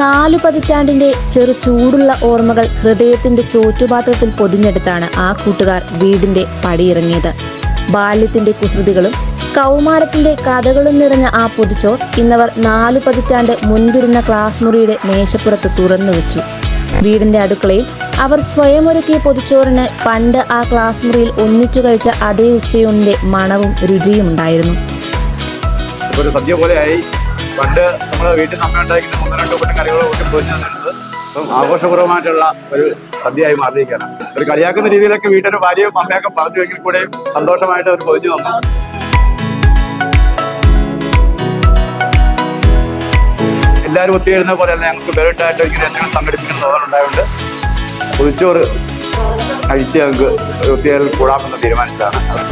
നാലു പതിറ്റാണ്ടിന്റെ ചെറു ചൂടുള്ള ഓർമ്മകൾ ഹൃദയത്തിന്റെ ചോറ്റുപാത്രത്തിൽ പൊതിഞ്ഞെടുത്താണ് ആ കൂട്ടുകാർ വീടിന്റെ പടിയിറങ്ങിയത്. ബാല്യത്തിന്റെ കുസൃതികളും കൗമാരത്തിന്റെ കഥകളും നിറഞ്ഞ ആ പൊതിച്ചോർ ഇന്നവർ നാലു പതിറ്റാണ്ട് മുൻപിരുന്ന ക്ലാസ് മുറിയുടെ മേശപ്പുറത്ത് തുറന്നു വെച്ചു. വീടിന്റെ അടുക്കളയിൽ അവർ സ്വയം ഒരുക്കിയ പൊതിച്ചോറിന് പണ്ട് ആ ക്ലാസ് മുറിയിൽ ഒന്നിച്ചു കഴിച്ച അതേ ഉച്ചയൂണിന്റെ മണവും രുചിയും ഉണ്ടായിരുന്നു. ഒരു സദ്യ പണ്ട് നമ്മൾ വീട്ടിൽ നമ്മൾ ഉണ്ടാക്കുന്ന ഒന്ന് രണ്ടോ കൂട്ടം കറികളോ കൂട്ടി പൊതിഞ്ഞു തന്നിരുന്നത്. ആഘോഷപൂർവമായിട്ടുള്ള ഒരു സദ്യയായി മാറിയിരിക്കുകയാണ്. ഒരു കളിയാക്കുന്ന രീതിയിലൊക്കെ വീട്ടിലെ ഭാര്യയും അമ്മയൊക്കെ പറഞ്ഞു വെങ്കിൽ കൂടെ സന്തോഷമായിട്ട് അവർ പൊതിഞ്ഞു വന്നു. എല്ലാവരും ഒത്തുചേരുന്ന പോലെ തന്നെ ഞങ്ങൾക്ക് വേറിട്ടായിട്ട് ഇങ്ങനെ എന്തെങ്കിലും സംഘടിപ്പിക്കുന്ന തോന്നലുണ്ടായതുകൊണ്ട് പൊതിച്ചോറ് കഴിച്ച്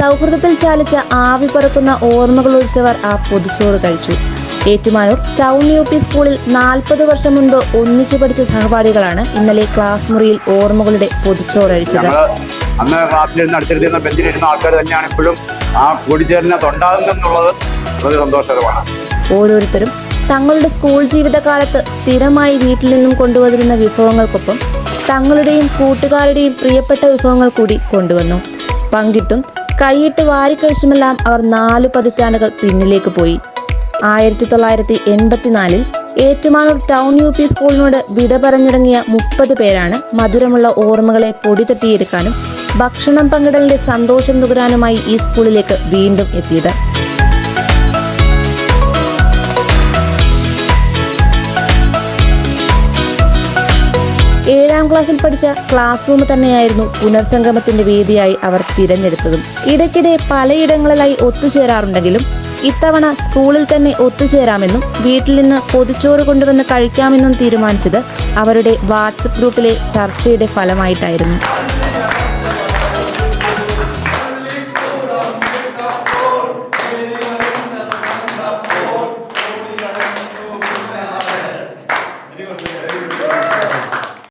സൗഹൃദത്തിൽ ചാലിച്ച ആവി പറക്കുന്ന ഓർമ്മകൾ ഒഴിച്ചവർ ആ പൊതിച്ചോറ് കഴിച്ചു. ഏറ്റുമാനൂർ ടൗൺ യു പി സ്കൂളിൽ നാൽപ്പത് വർഷം മുൻപ് ഒന്നിച്ചു പഠിച്ച സഹപാഠികളാണ് ഇന്നലെ ക്ലാസ് മുറിയിൽ ഓർമ്മകളുടെ പൊതിച്ചോറഴിച്ചത്. അന്ന് നിന്ന് അടുത്തിരുന്ന ബെഞ്ചിലിരുന്ന ആൾക്കാർ തന്നെയാണ് ഇപ്പോഴും ആ കൂടിച്ചേരലിനകത്ത് ഉണ്ടാകുന്നെന്നുള്ളത് വളരെ സന്തോഷകരമാണ്. ഓരോരുത്തരും തങ്ങളുടെ സ്കൂൾ ജീവിതകാലത്ത് സ്ഥിരമായി വീട്ടിൽ നിന്നും കൊണ്ടുവന്നിരുന്ന വിഭവങ്ങൾക്കൊപ്പം തങ്ങളുടെയും കൂട്ടുകാരുടെയും പ്രിയപ്പെട്ട വിഭവങ്ങൾ കൂടി കൊണ്ടുവന്നു. പങ്കിട്ടും കൈയിട്ട് വാരിക്കഴിച്ചുമെല്ലാം അവർ നാലു പതിറ്റാണ്ടുകൾ പിന്നിലേക്ക് പോയി. ആയിരത്തി തൊള്ളായിരത്തി എൺപത്തിനാലിൽ ഏറ്റുമാനൂർ ടൗൺ യു പി സ്കൂളിനോട് വിട പറഞ്ഞിറങ്ങിയ മുപ്പത് പേരാണ് മധുരമുള്ള ഓർമ്മകളെ പൊടിതട്ടിയെടുക്കാനും ഭക്ഷണം പങ്കിടലിന്റെ സന്തോഷം നുകരാനുമായി ഈ സ്കൂളിലേക്ക് വീണ്ടും എത്തിയത്. ഏഴാം ക്ലാസ്സിൽ പഠിച്ച ക്ലാസ് റൂം തന്നെയായിരുന്നു പുനർസംഗമത്തിന്റെ വേദിയായി അവർ തിരഞ്ഞെടുത്തതും. ഇടയ്ക്കിടെ പലയിടങ്ങളിലായി ഒത്തുചേരാറുണ്ടെങ്കിലും ഇത്തവണ സ്കൂളിൽ തന്നെ ഒത്തുചേരാമെന്നും വീട്ടിൽ നിന്ന് പൊതിച്ചോറ് കൊണ്ടുവന്ന് കഴിക്കാമെന്നും തീരുമാനിച്ചത് അവരുടെ വാട്സപ്പ് ഗ്രൂപ്പിലെ ചർച്ചയുടെ ഫലമായിട്ടായിരുന്നു.